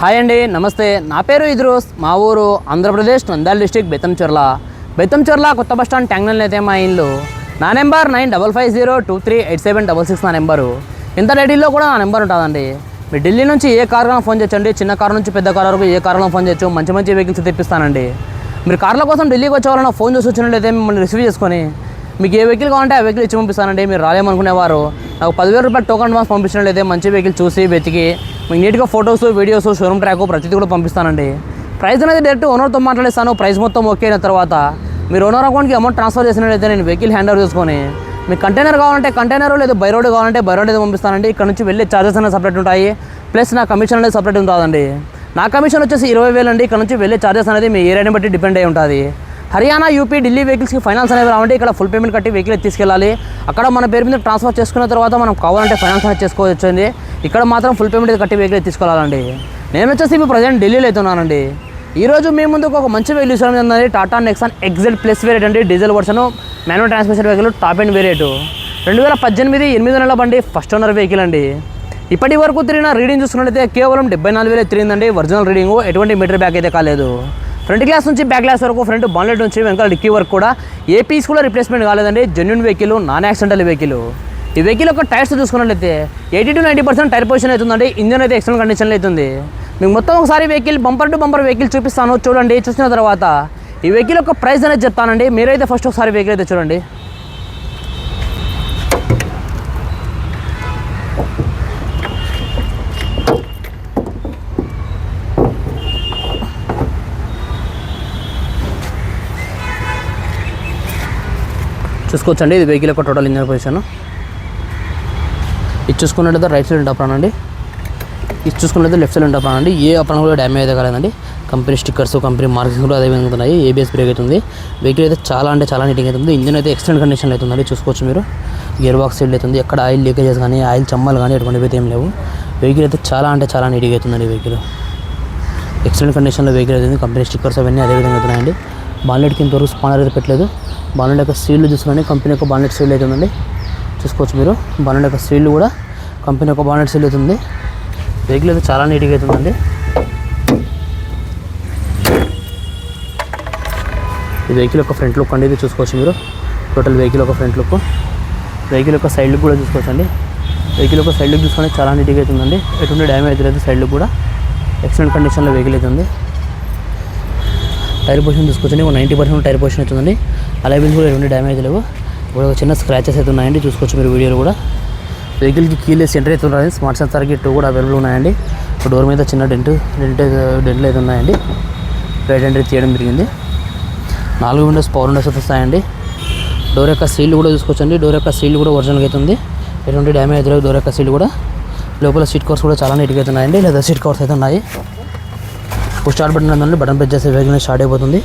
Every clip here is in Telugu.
హాయ్ అండి నమస్తే. నా పేరు ఇద్రోస్. మా ఊరు ఆంధ్రప్రదేశ్ నంద్యాల డిస్టిక్ బెత్తంచెర్ల. బెత్తంచెర్ల కొత్త బస్ స్టాండ్ ట్యాంగ్నల్ అయితే మా ఇల్లు. నా number nine double five zero two three eight seven double six నా నెంబరు. ఇంత రెడీలో కూడా నా నెంబర్ ఉంటుందండి. మీరు ఢిల్లీ నుంచి ఏ కారులో ఫోన్ చేయొచ్చండి చిన్న కార్ నుంచి పెద్ద కార్ వరకు ఏ కార్లో ఫోన్ చేయొచ్చు. మంచి మంచి వెహికల్స్ తెప్పిస్తానండి మీరు కార్ల కోసం ఢిల్లీకి వచ్చేవాళ్ళని ఫోన్ చేసి వచ్చినట్లయితే మిమ్మల్ని రిసీవ్ చేసుకొని మీకు ఏ వెహికల్ కావాలంటే ఆ వెహికల్ ఇచ్చి పంపిస్తానండి. మీరు రాలేమనుకునేవారు. నాకు పదివేల రూపాయలు టోకన్ అడ్వాన్స్ పంపించినట్లయితే మంచి వెహికల్ చూసి వెతికి మీకు నీట్గా ఫొటోస్ వీడియోస్ షోరూమ్ ట్రాక్ ప్రతిదీ కూడా పంపిస్తానండి. ప్రైస్ అనేది డైరెక్ట్ ఓనర్తో మాట్లాడేస్తాను. ప్రైస్ మొత్తం ఓకే అయిన తర్వాత మీరు ఓనర్ అకౌంట్కి అమౌంట్ ట్రాన్స్ఫర్ చేసినట్లయితే నేను వెహికల్ హ్యాండ్ ఓవర్ చేసుకొని మీకు కంటైనర్ కావాలంటే కంటైనర్ లేదా బై రోడ్ కావాలంటే బై రోడ్ అయితే పంపిస్తానండి. ఇక్కడ నుంచి వెళ్ళే ఛార్జెస్ అనేది సపరేట్ ఉంటాయి. ప్లస్ నా కమిషన్ అనేది సపరేట్ ఉంటుందండి. నా కమిషన్ వచ్చేసి ఇరవై వేలు అండి. ఇక్కడ నుంచి వెళ్ళే ఛార్జెస్ అనేది మీ ఏరియాని బట్టి డిపెండ్ అయి ఉంటుంది. హర్యానా యూపీ ఢిల్లీ వెహికల్స్కి ఫైనాన్స్ అనేది రావండి ఇక్కడ ఫుల్ పేమెంట్ కట్టి వెహికల్ తీసుకెళ్ళాలి. అక్కడ మన పేరు మీద ట్రాన్స్ఫర్ చేసుకున్న తర్వాత మనం కావాలంటే ఫైనాన్స్ అనేది చేసుకోవచ్చు ఇక్కడ మాత్రం ఫుల్ పేమెంట్ కట్టి వెహికల్ తీసుకోవాలండి. నేను వచ్చేసి ఇప్పుడు ప్రజెంట్ ఢిల్లీలో అవుతున్నానండి ఈ రోజు మీ ముందుకు ఒక మంచి వెహికల్ చూసాను Tata Nexon excel plus variant అండి. Diesel version manual transmission vehicle top end variant రెండు వేల పద్దెనిమిది ఎనిమిది నెలల బండి ఫస్ట్ ఓనర్ వెహికల్ అండి. ఇప్పటి వరకు తిరిగిన రీడింగ్ చూసుకున్నట్లయితే కేవలం డెబ్బై నాలుగు వేలు తిరిగిందండి. ఒరిజినల్ రీడింగ్ ఎటువంటి మీటర్ బ్యాక్ అయితే కాలేదు. ఫ్రంట్ గ్లాస్ నుంచి బ్యాక్ గ్లాస్ వరకు ఫ్రంట్ బాన్లెట్ నుంచి వెనకాల డిక్కీ వరకు కూడా ఏ పీస్ కూడా రిప్లేస్మెంట్ కాలేదండి. Genuine vehicle non accidental vehicle ఈ వెహికల్ యొక్క టైర్స్ చూసుకున్నట్లయితే eighty to ninety percent tyre position అవుతుందంటే ఇంజన్ అయితే ఎక్సలెంట్ కండిషన్లో అవుతుంది మీకు మొత్తం ఒకసారి vehicle bumper to bumper vehicle చూపిస్తాను. చూడండి చూసిన తర్వాత ఈ వెహికల్ యొక్క ప్రైస్ అనేది చెప్తానండి. మీరైతే ఫస్ట్ ఒకసారి వెహికల్ అయితే చూడండి. చూసుకోవచ్చండి. ఇది వెహికల్ యొక్క టోటల్ ఇంజన్ పొజిషన్ ఇది చూసుకున్నట్లయితే రైట్ సైడ్ అప్రాన్ అండి. ఇది చూసుకున్నట్లయితే లెఫ్ట్ సైడ్ అప్రాన్ అండి. ఏ అప్రాన్ కూడా డ్యామేజ్ అయితే కాలేదండి. కంపెనీ స్టిక్కర్స్ కంపెనీ మార్క్స్ కూడా అదే విధంగా ఉన్నాయి. ఏబిఎస్ బ్రేక్ అవుతుంది వెహికల్ అయితే చాలా అంటే చాలా నీట్గా అవుతుంది ఇంజన్ అయితే ఎక్సలెంట్ కండిషన్లో అవుతుందండి చూసుకోవచ్చు మీరు. గేర్ బాక్స్ సైడ్ అవుతుంది ఎక్కడ ఆయిల్ లీకేజెస్ కానీ ఆయిల్ చమ్మలు కానీ ఎటువంటి అయితే ఏం లేవు. వెహికల్ అయితే చాలా అంటే చాలా నీట్గా అవుతుందండి వెహికల్ ఎక్సలెంట్ కండిషన్లో వెహికల్ అవుతుంది కంపెనీ స్టిక్కర్స్ అవన్నీ అదే విధంగా అవుతున్నాయండి బాలెట్ కింద వరకు స్పానర్ అయితే పెట్టలేదు. బాలెట్ యొక్క సీల్లు చూసుకోండి కంపెనీ యొక్క బాలెట్ సీల్ అవుతుందండి చూసుకోవచ్చు మీరు. బాలెట్ యొక్క సీల్లు కూడా కంపెనీ ఒక బాన్లెట్ సీల్ అవుతుంది. వెహికల్ అయితే చాలా నీట్గా అవుతుందండి. ఈ వెహికల్ యొక్క ఫ్రంట్ లుక్ అండి ఇది చూసుకోవచ్చు మీరు. టోటల్ వెహికల్ యొక్క ఫ్రంట్ లుక్ వెహికల్ యొక్క సైడ్ లుక్ కూడా చూసుకోవచ్చు అండి వెహికల్ యొక్క సైడ్ లుక్ చూసుకుంటే చాలా నీట్గా అవుతుందండి. ఎటువంటి డ్యామేజ్ అయితే లేదు సైడ్ లుక్ కూడా ఎక్సలెంట్ కండిషన్లో వెహికల్ అవుతుంది. టైర్ పొజిషన్ చూసుకోవచ్చండి. ఒక నైంటీ పర్సెంట్ టైర్ పొజిషన్ అవుతుందండి. అలాగే కూడా ఎటువంటి డ్యామేజ్ లేవు. ఇప్పుడు ఒక చిన్న స్క్రాచెస్ అయితే ఉన్నాయండి. చూసుకోవచ్చు మీరు వీడియోలు కూడా. వెహికల్కి కీలెస్ ఎంటర్ అయితే ఉన్నాయి స్మార్ట్ సెన్సార్ గిట్ కూడా అవైలబుల్ ఉన్నాయండి. డోర్ మీద చిన్న డెంట్ డెంట్ డెంట్లు అయితే ఉన్నాయండి. రైట్ ఎంట్రీ తీయడం జరిగింది. నాలుగు విండోస్ పవర్ విండోస్ అయితే వస్తాయండి. డోర్ యొక్క సీల్ కూడా చూసుకోవచ్చండి. డోర్ యొక్క సీల్ కూడా ఒరిజినల్గా అయితే ఉంది. ఎటువంటి డ్యామేజ్ లేదు డోర్ యొక్క సీల్ కూడా. లోపల సీట్ కవర్స్ కూడా చాలా నీట్గా అయితే ఉన్నాయండి. లేదా సీట్ కవర్స్ అయితే ఉన్నాయి. పుష్ స్టార్ట్ బటన్ ఉందండి బటన్ ప్రెస్ చేస్తే వెహికల్ స్టార్ట్ అయిపోతుంది.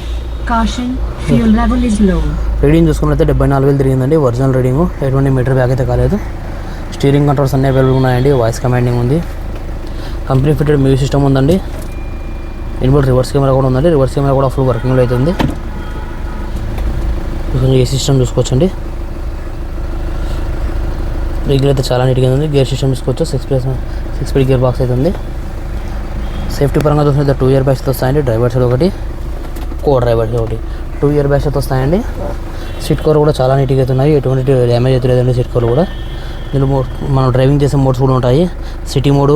రీడింగ్ చూసుకున్నట్లయితే డెబ్బై నాలుగు వేలు తిరిగిందండి. ఒరిజినల్ రీడింగ్ ఎటువంటి మీటర్ బ్యాగ్ అయితే కాలేదు. స్టీరింగ్ కంట్రోల్స్ అన్నీ అవైలబుల్ ఉన్నాయండి. వాయిస్ కమాండింగ్ ఉంది. కంపెనీ ఫిటెడ్ మ్యూజిక్ సిస్టమ్ ఉందండి. ఇన్బుల్ రివర్స్ కెమెరా కూడా ఉందండి. రివర్స్ కెమెరా కూడా ఫుల్ వర్కింగ్లో అయితే ఉంది. కొంచెం ఏ సిస్టమ్ చూసుకోవచ్చండి. వెహికల్ అయితే చాలా నీట్గా ఉంది. గేర్ సిస్టమ్ తీసుకోవచ్చు six plus six speed gear box అయితే ఉంది. సేఫ్టీ పరంగా చూసినట్టు టూ ఇయర్ బ్యాగ్స్తో వస్తాయండి. డ్రైవర్ సైడ్ ఒకటి కో డ్రైవర్ సైడ్ ఒకటి. టూ ఇయర్ బ్యాగ్స్ అయితే వస్తాయండి. సీట్ కవర్ కూడా చాలా నీట్గా ఉన్నాయి. ఎటువంటి డ్యామేజ్ అయితే లేదండి సీట్ కవర్ కూడా. ఇందులో మనం డ్రైవింగ్ చేసే మోడ్స్ కూడా ఉంటాయి. City mode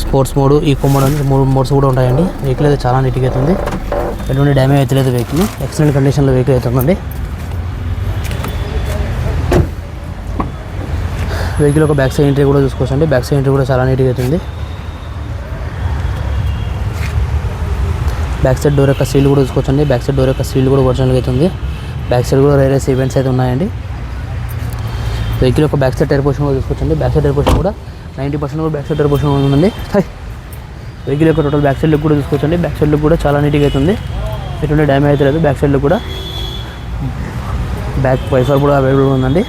sports mode eco mode అని మూడు మోడ్స్ కూడా ఉంటాయండి. వెహికల్ అయితే చాలా నీట్గా అవుతుంది. ఎటువంటి డ్యామేజ్ అయితే లేదు వెహికల్ ఎక్సలెంట్ కండిషన్లో వెహికల్ అవుతుందండి. వెహికల్ ఒక బ్యాక్ సైడ్ ఎంట్రీ కూడా చూసుకోవచ్చండి. బ్యాక్ సైడ్ ఎంట్రీ కూడా చాలా నీట్గా అవుతుంది. బ్యాక్ సైడ్ డోర్ యొక్క సీల్ కూడా చూసుకోవచ్చండి. బ్యాక్ సైడ్ డోర్ యొక్క సీల్ కూడా ఒరిజినల్గా అవుతుంది. బ్యాక్ సైడ్ కూడా రైల్వేస్ ఈవెంట్స్ అయితే ఉన్నాయండి. వెహికల్ యొక్క బ్యాక్ సైడ్ టైర్ పోషన్ కూడా చూసుకోవచ్చండి బ్యాక్ సైడ్ టైర్ పోషన్ కూడా నైంటీ పర్సెంట్ కూడా బ్యాక్ సైడ్ టైర్ పోషన్ ఉందండి హై. వెహికల్ యొక్క టోటల్ బ్యాక్ సైడ్ లుక్ కూడా చూసుకోవచ్చండి బ్యాక్ సైడ్ లుక్ కూడా చాలా నీట్గా అవుతుంది ఎటువంటి డ్యామేజ్ అయితే లేదు. బ్యాక్ సైడ్ లుక్ కూడా బ్యాక్ వైఫర్ కూడా అవైలబుల్ ఉందండి.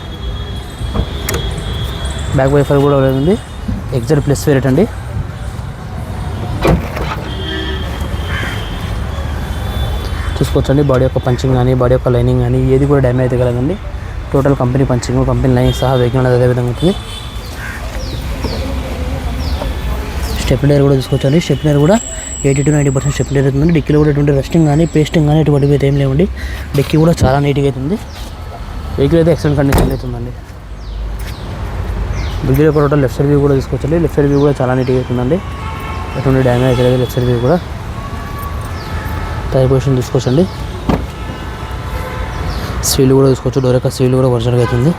బ్యాక్ వైఫర్ కూడా అవైలబుల్ ఉంది. ఎగ్జాట్ ప్లస్ వేరేట్ అండి. చూసుకోవచ్చండి. బాడీ యొక్క పంచింగ్ కానీ బాడీ యొక్క లైనింగ్ కానీ ఏది కూడా డ్యామేజ్ అయితే కలదండి total company punching company line సహా వెహికల్ అనేది అదే విధంగా ఉంటుంది స్టెప్నర్ కూడా తీసుకోవచ్చండి స్టెప్నర్ కూడా eighty to ninety percent stepney అవుతుంది డిక్కీలో కూడా ఎటువంటి రెస్టింగ్ కానీ పేస్టింగ్ కానీ ఎటువంటివి అయితే ఏం లేవండి. డిక్కీ కూడా చాలా నీట్గా అవుతుంది. వెహికల్ అయితే ఎక్సలెంట్ కండిషన్ అవుతుందండి. డిక్కీలో ఒక టోటల్ లెఫ్ట్ సైడ్ వ్యూ కూడా తీసుకోవచ్చండి లెఫ్ట్ సైడ్ వ్యూ కూడా చాలా నీట్గా అవుతుందండి. ఎటువంటి డ్యామేజ్ అయితే లెఫ్ట్ సైడ్ వ్యూ కూడా. టైర్ పొజిషన్ తీసుకోవచ్చండి సీల్ కూడా తీసుకోవచ్చు. డోర్ యొక్క సీల్ కూడా ఒరిజినల్గా అవుతుంది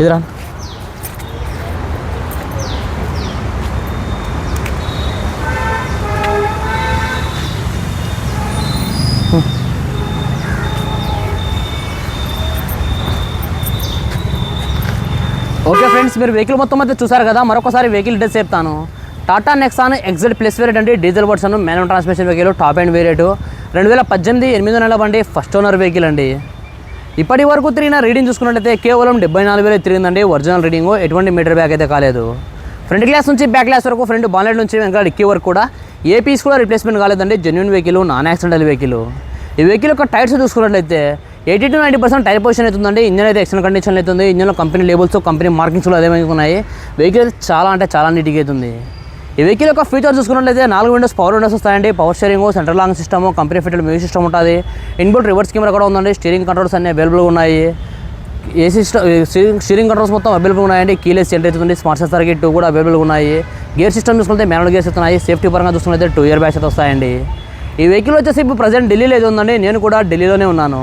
ఇదిరా. ఓకే ఫ్రెండ్స్ మీరు వెహికల్ మొత్తం అయితే చూసారు కదా మరొకసారి వెహికల్ డీటెయిల్స్ చెప్తాను. Tata Nexon XZ plus variant అంటే diesel version manual transmission vehicle top and variant రెండు వేల పద్దెనిమిది ఎనిమిది నెలల బండి ఫస్ట్ ఓనర్ వెహికల్ అండి. ఇప్పటి వరకు తిరిగిన రీడింగ్ చూసుకున్నట్లయితే కేవలం డెబ్బై నాలుగు వేలు తిరిగిందండి ఒరిజినల్ రీడింగ్ ఎటువంటి మీటర్ బ్యాక్ అయితే కాలేదు. ఫ్రంట్ గ్లాస్ నుంచి బ్యాక్ గ్లాస్ వరకు ఫ్రంట్ బాన్లెట్ నుంచి వెనక డిక్కీ వరకు కూడా ఏ పీస్ కూడా రిప్లేస్మెంట్ కాలేదండి genuine vehicle non accidental vehicle ఈ వెహికల్ యొక్క టైర్స్ చూసుకున్నట్లయితే eighty to ninety percent tyre position అవుతుందండి. ఇంజన్ అయితే ఎక్సలెంట్ కండిషన్ అవుతుంది. ఇంజన్లో కంపెనీ లేబుల్స్ కంపెనీ మార్కింగ్స్లో అదే ఉన్నాయి. వెహికల్ చాలా అంటే చాలా నీట్గా అవుతుంది. ఈ వెహికల్ యొక్క ఫీచర్ చూసుకున్నట్లయితే నాలుగు విండోస్ పవర్ విండోస్ వస్తాయండి. Power steering central lock system company fitted music system ఉంటుంది. ఇన్బుల్ రివర్స్ కెమెరా కూడా ఉందండి. స్టీరింగ్ కంట్రోల్స్ అన్ని అవైలబుల్గా ఉన్నాయి. ఏసీ స్టీరింగ్ స్టీరింగ్ కంట్రోల్స్ మొత్తం అవైలబుల్ ఉన్నాయండి. కీలెస్ ఎంటర్ అవుతుంది. స్మార్ట్ సెన్సర్ టూ కూడా అవైలబుల్గా ఉన్నాయి. గేర్ సిస్టమ్ చూసుకుంటే మాన్యువల్ గేర్స్ వస్తున్నాయి. సేఫ్టీ పరంగా చూసుకుంటే టూ ఇయర్ బ్యాగ్స్ అయితే వస్తాయండి. ఈ వెహికల్ వచ్చేసి ఇప్పుడు ప్రజెంట్ ఢిల్లీలో ఏది ఉందండి. నేను కూడా ఢిల్లీలోనే ఉన్నాను.